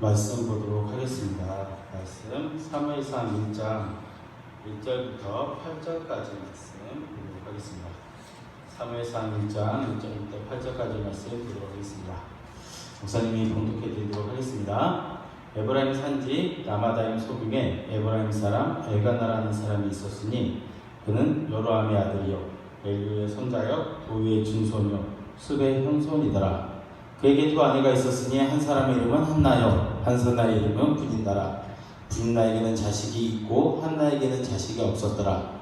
말씀 보도록 하겠습니다. 말씀 사무엘상 1장 1절부터 8절까지 말씀 보도록 하겠습니다. 사무엘상 1장 1절부터 8절까지 말씀 보도록 하겠습니다. 목사님이 봉독해 드리도록 하겠습니다. 에브라임 산지 라마다임 소금에 에브라임 사람 엘가나라는 사람이 있었으니 그는 여로함의 아들이요 엘류의 손자여 도위의 증손이요 숲의 형손이더라. 그에게 두 아내가 있었으니 한 사람의 이름은 한나요 한 사람의 이름은 분인나라. 분인나에게는 자식이 있고 한나에게는 자식이 없었더라.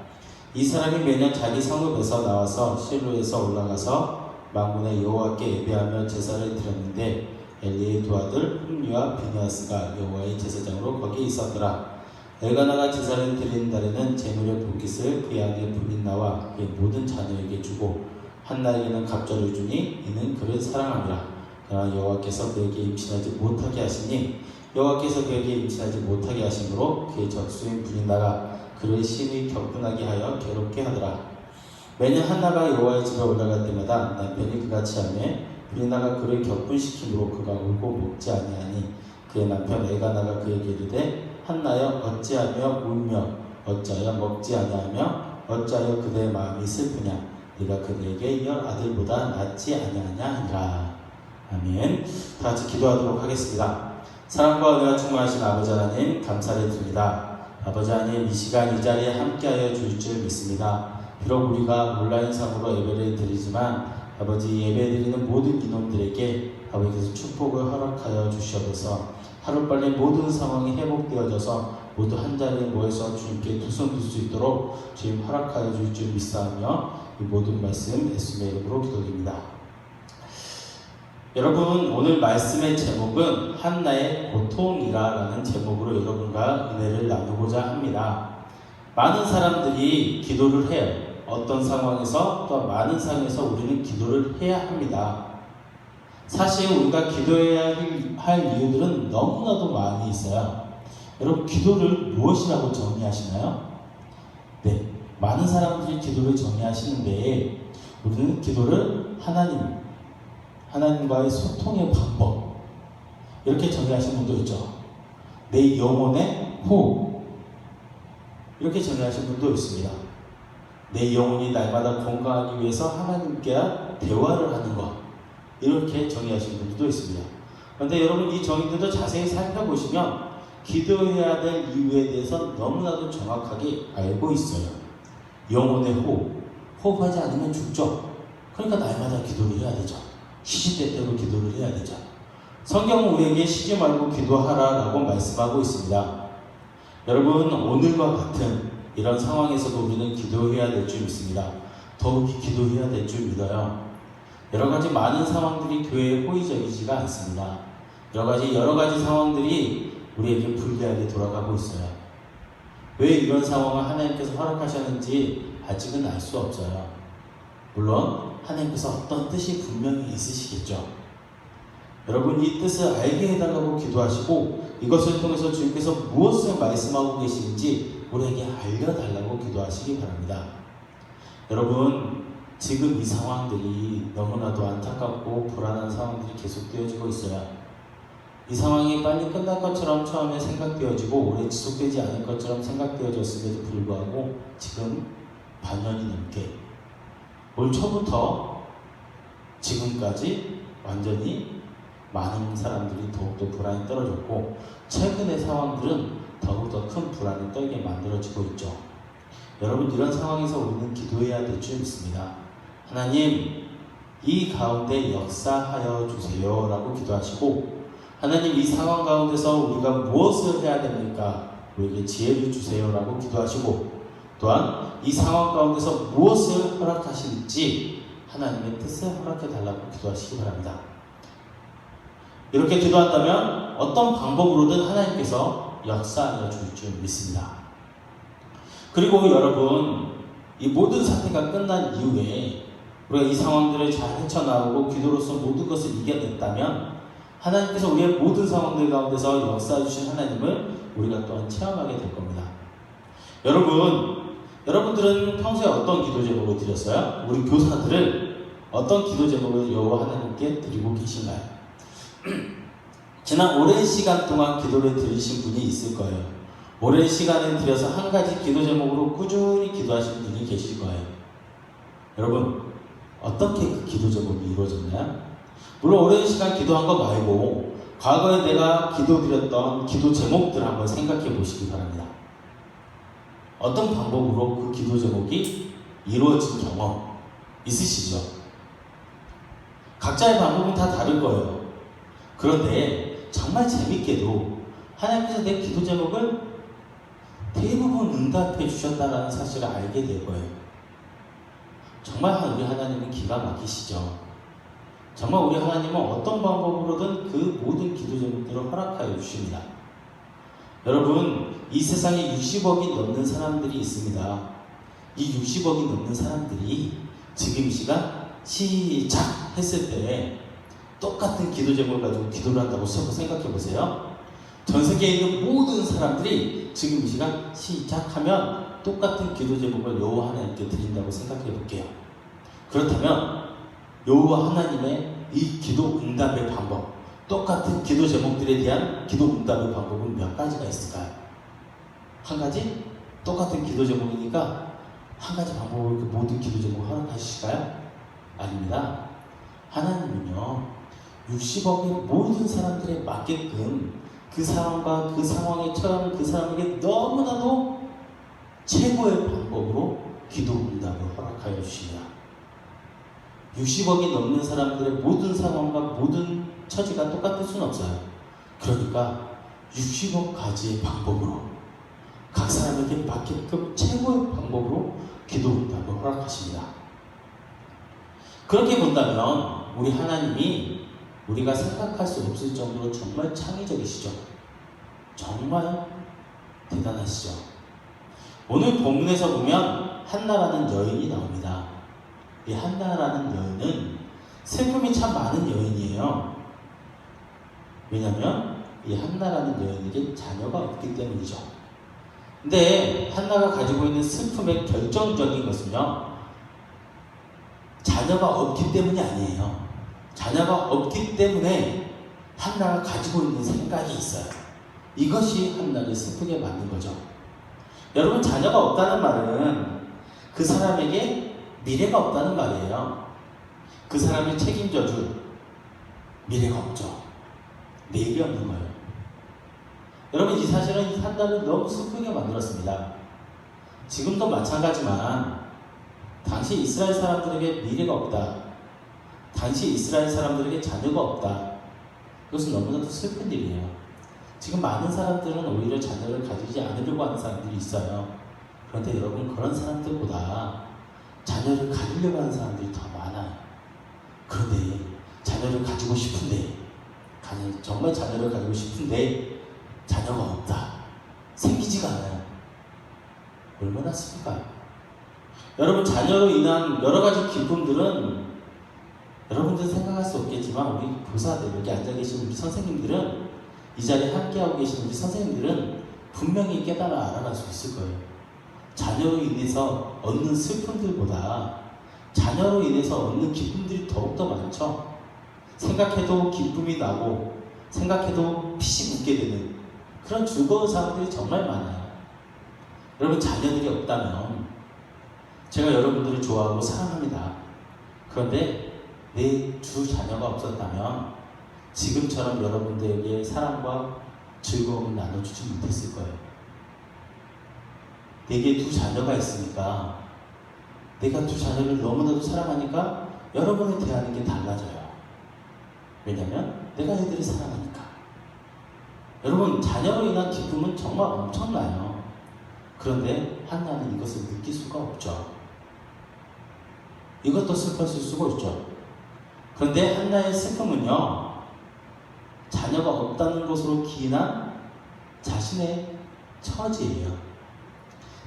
이 사람이 매년 자기 성읍에서 나와서 실로에서 올라가서 망군의 여호와께 예배하며 제사를 드렸는데 엘리의 두 아들 흠리와 비니아스가 여호와의 제사장으로 거기 있었더라. 엘가나가 제사를 드리는 달에는 제물의 본깃을 그의 아내 분인나와 그의 모든 자녀에게 주고 한나에게는 갑절을 주니 이는 그를 그러나 여호와께서 그에게 임신하지 못하게 하시니 여호와께서 그에게 임신하지 못하게 하심으로 그의 적수인 분인나가 그를 심히 격분하게 하여 괴롭게 하더라. 매년 한나가 여호와의 집에 올라갈 때마다 남편이 그같이 하매 분인나가 그를 격분시키므로 그가 울고 먹지 아니하니 그의 남편 엘가나가 그에게 이르되 한나여 어찌하며 울며 어찌하여 먹지 아니하며 어찌하여 그대의 마음이 슬프냐 네가 그대에게 열 아들보다 낫지 아니하냐 하니라. 아멘. 다 같이 기도하도록 하겠습니다. 사랑과 은혜가 충만하신 아버지 하나님 감사를 드립니다. 아버지 하나님 이 시간 이 자리에 함께하여 주실 줄 믿습니다. 비록 우리가 온라인상으로 예배를 드리지만 아버지 예배 드리는 모든 이놈들에게 아버지께서 축복을 허락하여 주시옵소서 하루빨리 모든 상황이 회복되어져서 모두 한 자리에 모여서 주님께 두손들 수 있도록 주님 허락하여 주실 줄 믿사하며 이 모든 말씀 예수님의 이름으로 기도드립니다. 여러분 오늘 말씀의 제목은 한나의 고통이라라는 제목으로 여러분과 은혜를 나누고자 합니다. 많은 사람들이 기도를 해요. 어떤 상황에서 또 많은 상황에서 우리는 기도를 해야 합니다. 사실 우리가 기도해야 할 이유들은 너무나도 많이 있어요. 여러분 기도를 무엇이라고 정의하시나요? 네, 많은 사람들이 기도를 정의하시는데 우리는 기도를 하나님 하나님과의 소통의 방법 이렇게 정의하시는 분도 있죠. 내 영혼의 호흡 이렇게 정의하시는 분도 있습니다. 내 영혼이 날마다 건강하기 위해서 하나님께 대화를 하는 것 이렇게 정의하시는 분들도 있습니다. 그런데 여러분 이 정의들도 자세히 살펴보시면 기도해야 될 이유에 대해서 너무나도 정확하게 알고 있어요. 영혼의 호흡 호흡하지 않으면 죽죠. 그러니까 날마다 기도를 해야 되죠. 시시때 때로 기도를 해야 되죠. 성경은 우리에게 쉬지 말고 기도하라라고 말씀하고 있습니다. 여러분 오늘과 같은 이런 상황에서도 우리는 기도해야 될 줄 믿습니다. 더욱이 기도해야 될 줄 믿어요. 여러 가지 많은 상황들이 교회에 호의적이지가 않습니다. 여러 가지 여러 가지 상황들이 우리에게 불리하게 돌아가고 있어요. 왜 이런 상황을 하나님께서 허락하셨는지 아직은 알 수 없어요. 물론 하나님께서 어떤 뜻이 분명히 있으시겠죠. 여러분 이 뜻을 알게 해달라고 기도하시고 이것을 통해서 주님께서 무엇을 말씀하고 계시는지 우리에게 알려달라고 기도하시기 바랍니다. 여러분 지금 이 상황들이 너무나도 안타깝고 불안한 상황들이 계속되어지고 있어요. 이 상황이 빨리 끝날 것처럼 처음에 생각되어지고 오래 지속되지 않을 것처럼 생각되어졌음에도 불구하고 지금 반년이 넘게 올 초부터 지금까지 완전히 많은 사람들이 더욱더 불안이 떨어졌고 최근의 상황들은 더욱더 큰 불안을 떨게 만들어지고 있죠. 여러분 이런 상황에서 우리는 기도해야 될 줄 믿습니다. 하나님 이 가운데 역사하여 주세요 라고 기도하시고 하나님 이 상황 가운데서 우리가 무엇을 해야 됩니까? 우리에게 지혜를 주세요 라고 기도하시고 또한 이 상황 가운데서 무엇을 허락하실지 하나님의 뜻을 허락해 달라고 기도하시기 바랍니다. 이렇게 기도한다면 어떤 방법으로든 하나님께서 역사하여 줄 줄 믿습니다. 그리고 여러분 이 모든 사태가 끝난 이후에 우리가 이 상황들을 잘 헤쳐나오고 기도로서 모든 것을 이겨냈다면 하나님께서 우리의 모든 상황들 가운데서 역사해 주신 하나님을 우리가 또한 체험하게 될 겁니다. 여러분, 여러분들은 평소에 어떤 기도 제목을 드렸어요? 우리 교사들은 어떤 기도 제목을 여호와 하나님께 드리고 계신가요? 지난 오랜 시간 동안 기도를 들으신 분이 있을 거예요. 오랜 시간을 들여서 한 가지 기도 제목으로 꾸준히 기도하신 분이 계실 거예요. 여러분, 어떻게 그 기도 제목이 이루어졌나요? 물론 오랜 시간 기도한 거 말고 과거에 내가 기도 드렸던 기도 제목들을 한번 생각해 보시기 바랍니다. 어떤 방법으로 그 기도 제목이 이루어진 경험 있으시죠? 각자의 방법은 다 다를 거예요. 그런데 정말 재밌게도 하나님께서 내 기도 제목을 대부분 응답해 주셨다라는 사실을 알게 될 거예요. 정말 우리 하나님은 기가 막히시죠. 정말 우리 하나님은 어떤 방법으로든 그 모든 기도 제목들을 허락하여 주십니다. 여러분, 이 세상에 60억이 넘는 사람들이 있습니다. 이 60억이 넘는 사람들이 지금 이 시간 시작 했을 때 똑같은 기도 제목을 가지고 기도를 한다고 생각해 보세요. 전 세계에 있는 모든 사람들이 지금 이 시간 시작하면 똑같은 기도 제목을 여호와 하나님께 드린다고 생각해 볼게요. 그렇다면 여호와 하나님의 이 기도 응답의 방법, 똑같은 기도 제목들에 대한 기도 응답의 방법은 몇 가지가 있을까요? 한 가지? 똑같은 기도 제목이니까 한 가지 방법을 그 모든 기도 제목을 허락하실까요? 아닙니다. 하나님은요, 60억의 모든 사람들에 맞게끔 그 사람과 그 상황에 처한 그 사람에게 너무나도 최고의 방법으로 기도 응답을 허락하여 주십니다. 60억이 넘는 사람들의 모든 상황과 모든 처지가 똑같을 수는 없어요. 그러니까 60억 가지의 방법으로 각 사람에게 맞게끔 최고의 방법으로 기도 응답을 허락하십니다. 그렇게 본다면 우리 하나님이 우리가 생각할 수 없을 정도로 정말 창의적이시죠. 정말 대단하시죠. 오늘 본문에서 보면 한나라는 여인이 나옵니다. 이 한나라는 여인은 슬픔이 참 많은 여인이에요. 왜냐면 이 한나라는 여인에게 자녀가 없기 때문이죠. 근데 한나가 가지고 있는 슬픔의 결정적인 것은요. 자녀가 없기 때문이 아니에요. 자녀가 없기 때문에 한나가 가지고 있는 생각이 있어요. 이것이 한나를 슬프게 만든 거죠. 여러분, 자녀가 없다는 말은 그 사람에게 미래가 없다는 말이에요. 그 사람을 책임져줄 미래가 없죠. 내일이 없는 거예요. 여러분, 이 사실은 한나를 너무 슬프게 만들었습니다. 지금도 마찬가지만 당시 이스라엘 사람들에게 미래가 없다. 당시 이스라엘 사람들에게 자녀가 없다. 그것은 너무나도 슬픈 일이에요. 지금 많은 사람들은 오히려 자녀를 가지지 않으려고 하는 사람들이 있어요. 그런데 여러분 그런 사람들보다 자녀를 가지려고 하는 사람들이 더 많아요. 그런데 자녀를 가지고 싶은데 정말 자녀를 가지고 싶은데 자녀가 없다. 생기지가 않아요. 얼마나 슬플까요? 여러분 자녀로 인한 여러 가지 기쁨들은 여러분들 생각할 수 없겠지만 우리 교사들 여기 앉아 계신 우리 선생님들은 이 자리에 함께하고 계신 우리 선생님들은 분명히 깨달아 알아갈 수 있을 거예요. 자녀로 인해서 얻는 슬픔들보다 자녀로 인해서 얻는 기쁨들이 더욱더 많죠. 생각해도 기쁨이 나고 생각해도 피시 묻게 되는 그런 즐거운 사람들이 정말 많아요. 여러분 자녀들이 없다면 제가 여러분들을 좋아하고 사랑합니다. 그런데 내두 자녀가 없었다면 지금처럼 여러분들에게 사랑과 즐거움을 나눠주지 못했을 거예요. 내게 두 자녀가 있으니까 내가 두 자녀를 너무나도 사랑하니까 여러분을 대하는 게 달라져요. 왜냐면 내가 애들을 사랑하니까. 여러분 자녀로 인한 기쁨은 정말 엄청나요. 그런데 한나는 이것을 느낄 수가 없죠. 이것도 슬펐을 수가 있죠. 그런데 한나의 슬픔은요, 자녀가 없다는 것으로 기인한 자신의 처지예요.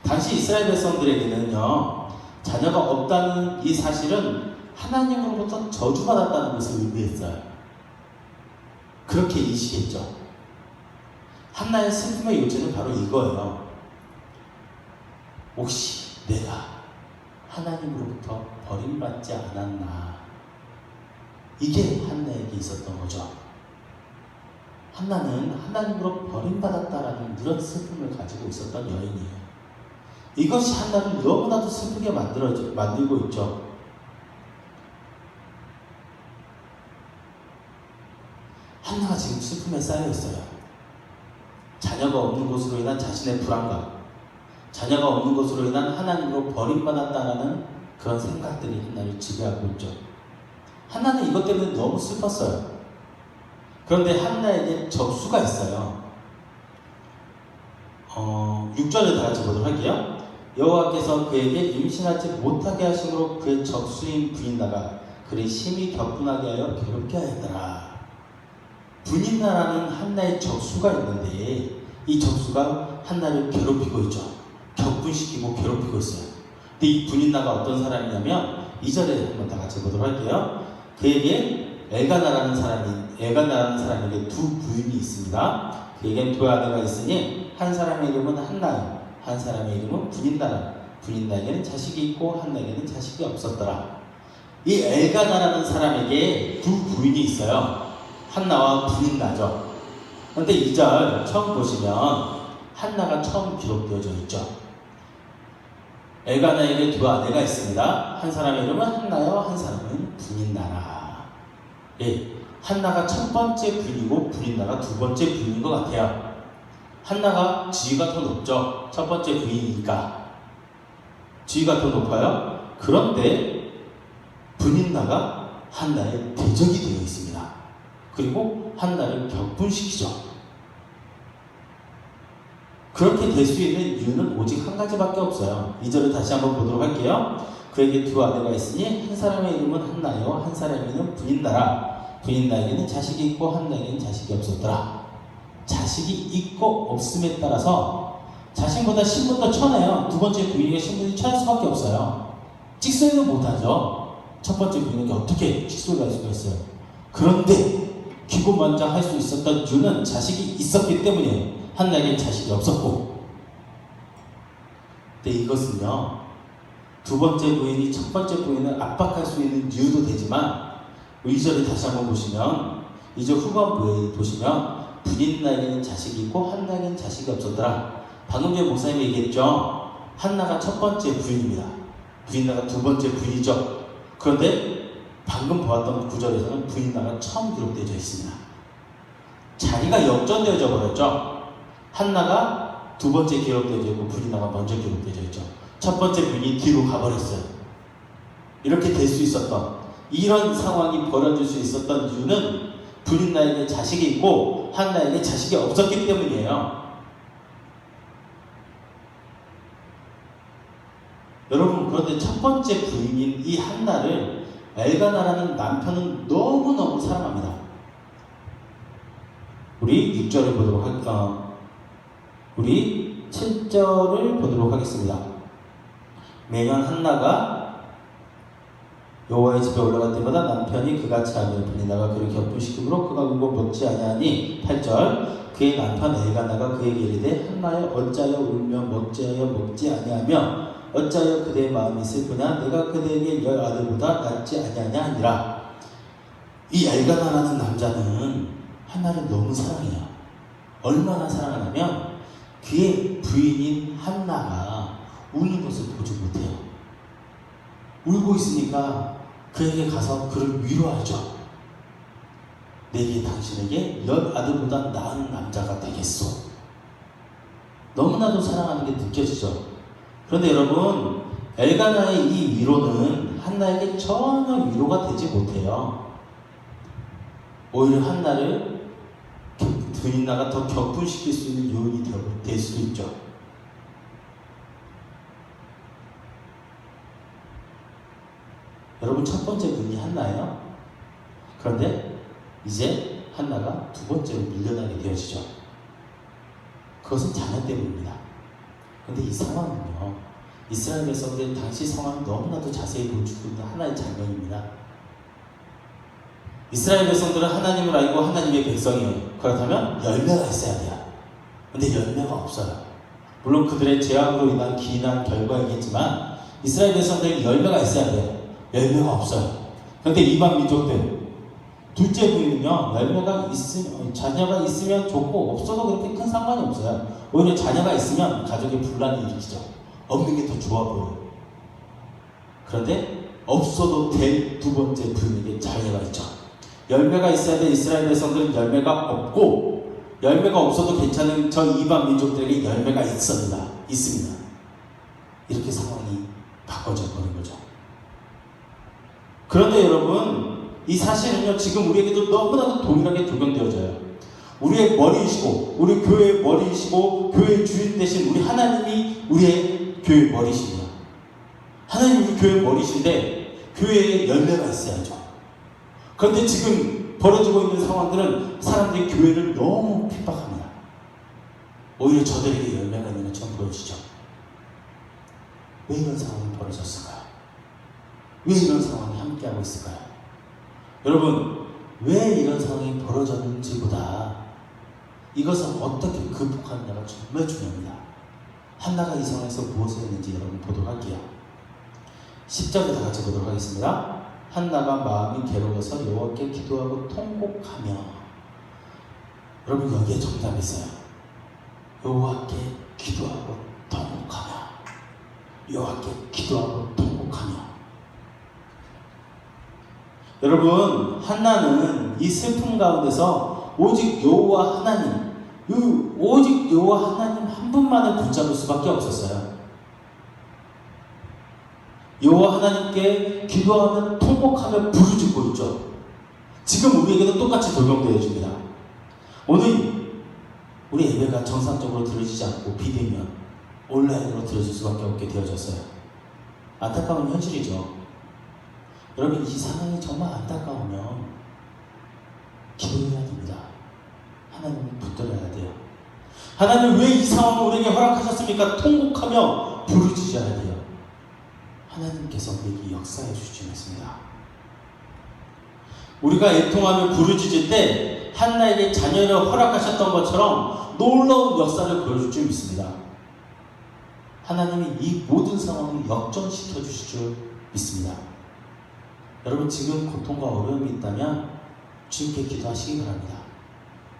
당시 이스라엘 백성들에게는요, 자녀가 없다는 이 사실은 하나님으로부터 저주받았다는 것을 의미했어요. 그렇게 인식했죠. 한나의 슬픔의 요체는 바로 이거예요. 혹시 내가 하나님으로부터 버림받지 않았나? 이게 한나에게 있었던 거죠. 한나는 하나님으로 버림받았다라는 이런 슬픔을 가지고 있었던 여인이에요. 이것이 한나를 너무나도 슬프게 만들어 만들고 있죠. 한나가 지금 슬픔에 쌓여 있어요. 자녀가 없는 것으로 인한 자신의 불안감, 자녀가 없는 것으로 인한 하나님으로 버림받았다라는 그런 생각들이 한나를 지배하고 있죠. 한나는 이것 때문에 너무 슬펐어요. 그런데 한나에게 적수가 있어요. 어, 6절을 다 같이 보도록 할게요. 여호와께서 그에게 임신하지 못하게 하심으로 그의 적수인 부인나가 그를 심히 격분하게 하여 괴롭게 하였더라. 분인나라는 한나의 적수가 있는데 이 적수가 한나를 괴롭히고 있죠. 격분시키고 괴롭히고 있어요. 근데 이 분인나가 어떤 사람이냐면 2절에 한번 다 같이 보도록 할게요. 그에게 엘가나라는 사람이 엘가나라는 사람에게 두 부인이 있습니다. 그에겐 두 아내가 있으니 한 사람의 이름은 한나요. 한 사람의 이름은 분인나라. 분인나에게는 자식이 있고 한나에게는 자식이 없었더라. 이 엘가나라는 사람에게 두 부인이 있어요. 한나와 분인나죠. 그런데 2절 처음 보시면 한나가 처음 기록되어져 있죠. 엘가나에게 두 아내가 있습니다. 한 사람의 이름은 한나요, 한 사람은 분인나라. 예, 한나가 첫 번째 부인이고 분인나가 두 번째 부인인 것 같아요. 한나가 지위가 더 높죠. 첫 번째 부인이니까. 지위가 더 높아요. 그런데 분인나가 한나의 대적이 되어 있습니다. 그리고 한나를 격분시키죠. 그렇게 될 수 있는 이유는 오직 한 가지밖에 없어요. 이절을 다시 한번 보도록 할게요. 그에게 두 아내가 있으니 한 사람의 이름은 한나요, 한 사람의 이름은 부인나라. 부인나에게는 자식이 있고 한나에게는 자식이 없었더라. 자식이 있고 없음에 따라서 자신보다 신분도 천해요. 두 번째 부인에게 신분이 천할 수밖에 없어요. 찍소리도 못하죠. 첫 번째 부인에게 어떻게 찍소리를 할 수가 있어요. 그런데 기고만장 할 수 있었던 이유는 자식이 있었기 때문이에요. 한나에게 자식이 없었고. 근데 이것은요, 두 번째 부인이 첫 번째 부인을 압박할 수 있는 이유도 되지만, 2절을 다시 한번 보시면, 2절 후반부에 보시면, 부인나에게는 자식이 있고, 한나에게는 자식이 없었더라. 방금 전에 목사님이 얘기했죠. 한나가 첫 번째 부인입니다. 부인나가 두 번째 부인이죠. 그런데 방금 보았던 구절에서는 부인나가 처음 기록되어 있습니다. 자리가 역전되어져 버렸죠. 한나가 두 번째 기록되어 있고 부인나가 먼저 기록되어 있죠. 첫 번째 부인이 뒤로 가버렸어요. 이렇게 될 수 있었던 이런 상황이 벌어질 수 있었던 이유는 부인나에게 자식이 있고 한나에게 자식이 없었기 때문이에요. 여러분 그런데 첫 번째 부인인 이 한나를 엘가나라는 남편은 너무너무 사랑합니다. 우리 6절을 보도록 할, 어, 우리 7절을 보도록 하겠습니다. 매년 한나가 여호와의 집에 올라갈 때마다 남편이 그같이 하며 분리나가 그를 격분시키므로 그가 울고 먹지 아니하니 8절 그의 남편 엘가나가 그에게 이르되 한나여 어찌하여 울며 먹지하여 먹지 아니하며 어찌하여 그대의 마음이 슬프냐 내가 그대에게 열 아들보다 낫지 아니하냐 하니라. 이 엘가나라는 남자는 한나를 너무 사랑해요. 얼마나 사랑하냐면 그의 부인인 한나가 우는 것을 보지 못해요. 울고 있으니까 그에게 가서 그를 위로하죠. 내게 당신에게 열 아들보다 나은 남자가 되겠소. 너무나도 사랑하는 게 느껴지죠 그런데 여러분, 엘가나의 이 위로는 한나에게 전혀 위로가 되지 못해요. 오히려 한나를 두인나가 더 격분시킬 수 있는 요인이 되- 될 수도 있죠. 여러분 첫 번째 분이 한나예요. 그런데 이제 한나가 두 번째로 밀려나게 되어지죠. 그것은 자녀 때문입니다. 근데 이 상황은요, 이스라엘 백성들 당시 상황을 너무나도 자세히 보여주고 있는 하나의 장면입니다. 이스라엘 백성들은 하나님을 알고 하나님의 백성이에요. 그렇다면 열매가 있어야 돼요. 근데 열매가 없어요. 물론 그들의 죄악으로 인한 기인한 결과이겠지만 이스라엘 백성들에게 열매가 있어야 돼요. 열매가 없어요. 그런데 이방 민족들 둘째 부인은요 열매가 있으면 자녀가 있으면 좋고 없어도 그렇게 큰 상관이 없어요. 오히려 자녀가 있으면 가족의 분란을 일으키죠. 없는 게 더 좋아 보여요. 그런데 없어도 될 두 번째 부인에게 자녀가 있죠. 열매가 있어야 될 이스라엘 백성들은 열매가 없고 열매가 없어도 괜찮은 저 이방 민족들에게 열매가 있습니다. 있습니다. 이렇게 상황이 바꿔져 버린 거죠. 그런데 여러분, 이 사실은요, 지금 우리에게도 너무나도 동일하게 적용되어져요. 우리의 머리이시고, 우리 교회의 머리이시고, 교회의 주인 되신 우리 하나님이 우리의 교회 머리십니다. 하나님 우리 교회 머리신데, 교회에 열매가 있어야죠. 그런데 지금 벌어지고 있는 상황들은 사람들이 교회를 너무 핍박합니다. 오히려 저들에게 열매가 있는 것처럼 보여지죠. 왜 이런 상황이 벌어졌을까요? 왜 이런 상황이 함께하고 있을까요? 여러분, 왜 이런 상황이 벌어졌는지보다 이것을 어떻게 극복하느냐가 정말 중요합니다. 한나가 이 상황에서 무엇을 했는지 여러분 보도록 할게요. 10절을 다 같이 보도록 하겠습니다. 한나가 마음이 괴로워서 여호와께 기도하고 통곡하며 여러분 여기에 정답이 있어요. 여호와께 기도하고 통곡하며 여호와께 기도하고 통곡하며 여러분 한나는 이 슬픔 가운데서 오직 여호와 하나님 그 오직 여호와 하나님 한 분만을 붙잡을 수밖에 없었어요. 여호와 하나님께 기도하며 통곡하며 부르짖고 있죠. 지금 우리에게도 똑같이 적용되어 줍니다. 오늘 우리 예배가 정상적으로 들어지지 않고 비대면 온라인으로 들어질 수밖에 없게 되어졌어요. 안타까운 현실이죠. 여러분 이 상황이 정말 안타까우면 기도해야 됩니다. 하나님을 붙들어야 돼요. 하나님 왜 이 상황을 우리에게 허락하셨습니까? 통곡하며 부르짖어야 돼요. 하나님께서 우리에게 역사해 주시겠습니다. 우리가 애통하며 부르짖을 때 한나에게 자녀를 허락하셨던 것처럼 놀라운 역사를 보여줄 줄 믿습니다. 하나님이 이 모든 상황을 역전시켜 주실 줄 믿습니다. 여러분 지금 고통과 어려움이 있다면 주님께 기도하시기 바랍니다.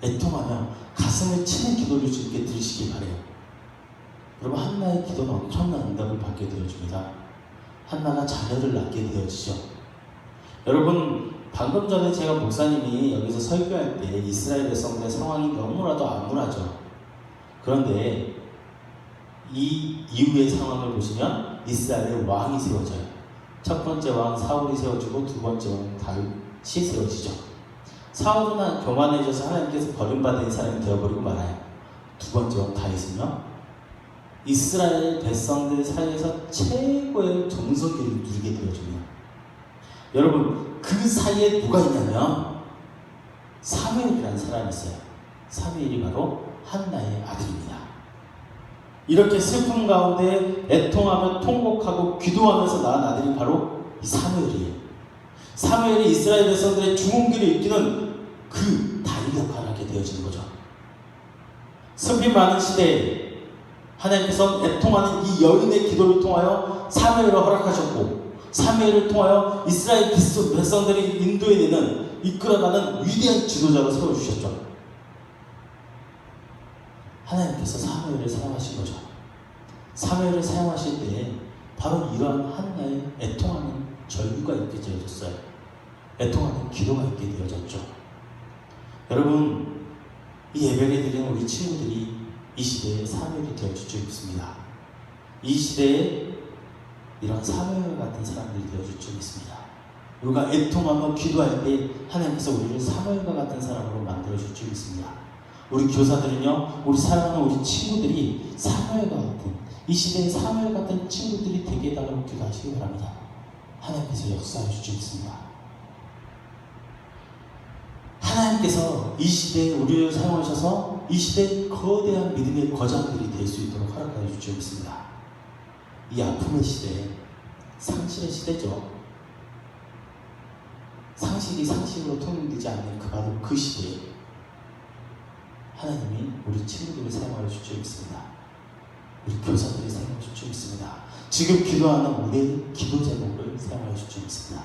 애통하며 가슴을 치는 기도를 주님께 들으시기 바래요. 여러분 한나의 기도는 엄청난 응답을 받게 되어줍니다. 한나가 자녀를 낳게 되어지죠. 여러분 방금 전에 제가 목사님이 여기서 설교할 때 이스라엘 백성들의 상황이 너무나도 암울하죠. 그런데 이 이후의 상황을 보시면 이스라엘의 왕이 세워져요. 첫 번째 왕 사울이 세워지고 두 번째 왕 다윗이 세워지죠. 사울은 교만해져서 하나님께서 버림받은 사람이 되어버리고 말아요. 두 번째 왕 다윗은요. 이스라엘 백성들 사이에서 최고의 정석기를 누리게 되어집니다. 여러분 그 사이에 누가 있냐면 사무엘이라는 사람이 있어요. 사무엘이 바로 한나의 아들입니다. 이렇게 슬픔 가운데 애통하며 통곡하고 기도하면서 낳은 아들이 바로 이 사무엘이에요. 사무엘이 이스라엘 백성들의 중흥기를 이끄는 그 다리 역할을 하게 되어지는 거죠. 슬픔 많은 시대에 하나님께서 애통하는 이 여인의 기도를 통하여 사무엘을 허락하셨고 사무엘을 통하여 이스라엘 백성들이 인도해내는 이끌어가는 위대한 지도자로 세워주셨죠. 하나님께서 사무엘을 사용하신 거죠. 사무엘을 사용하실 때 바로 이러한 한나의 애통하는 절규가 있게 되어졌어요. 애통하는 기도가 있게 되어졌죠. 여러분, 이 예배를 드리는 우리 친구들이 이 시대에 사무엘이 되어줄 줄 믿습니다. 이 시대에 이런 사무엘 같은 사람들이 되어줄 줄 믿습니다. 우리가 애통하며 기도할 때 하나님께서 우리를 사무엘과 같은 사람으로 만들어줄 줄 믿습니다. 우리 교사들은요, 우리 사랑하는 우리 친구들이 사무엘과 같은 이 시대의 사무엘 같은 친구들이 되게 해달라고 기도하시기 바랍니다. 하나님께서 역사해 주실 믿습니다. 하나님께서 이 시대에 우리를 사용하셔서 이 시대의 거대한 믿음의 거장들이 될 수 있도록 허락하여 주실 믿습니다. 이 아픔의 시대, 상실의 시대죠. 상실이 상실로 통용되지 않는 그 바로 그 시대에 하나님이 우리 사용하여 줄줄 믿습니다. 우리 사용하여 줄줄 믿습니다. 지금 기도하는 우리의 기도 제목을 줄줄 믿습니다.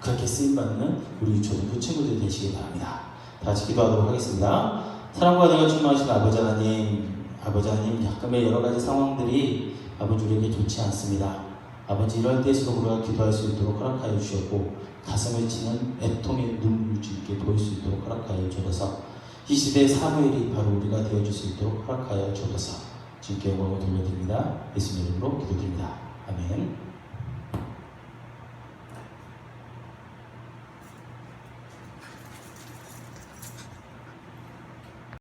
그렇게 쓰임받는 우리 초등부 친구들이 되시기 바랍니다. 다 같이 기도하도록 하겠습니다. 사랑과 내가 충만하신 아버지 하나님, 아버지 하나님, 약간의 여러 가지 상황들이 아버지 우리에게 좋지 않습니다. 아버지 이럴 때에서도 우리가 기도할 수 있도록 허락하여 주셨고 가슴을 치는 애통의 눈물 주께 보일 수 있도록 허락하여 주셔서 이 시대의 사무엘이 바로 우리가 되어줄 수 있도록 허락하여 주셔서 주께 영광을 돌려드립니다. 예수님 이름으로 기도드립니다. 아멘.